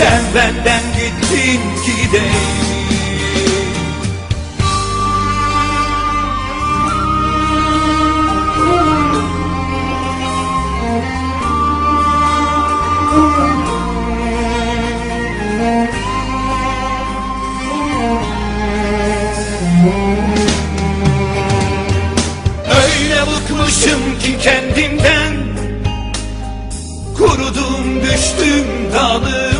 Sen benden gittin gideli Öyle bıkmışım ki kendimden. Kurudum düştüm dalımdan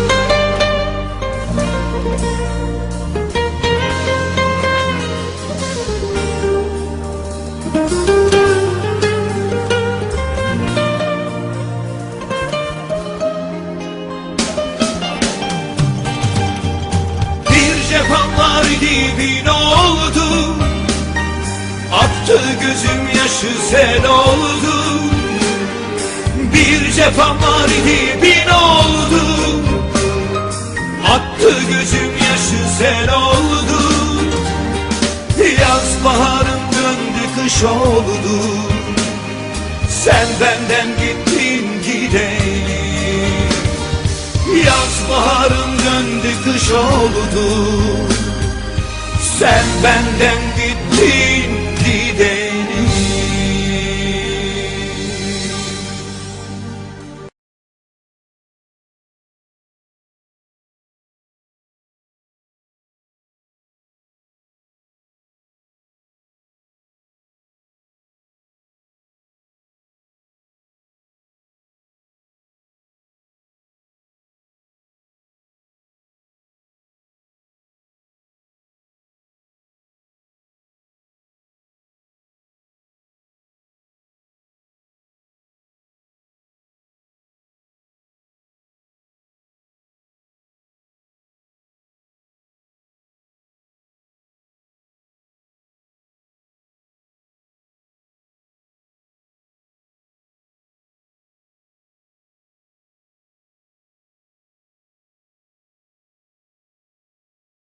gibi ne oldu. Aktı gözüm yaşı sel oldu. Bir cefam var gibi ne oldu. Aktı gözüm yaşı sel oldu. Yaz baharım döndü kış oldu. Sen benden gittin gideli Yaz baharım döndü kış oldu Sen benden gittin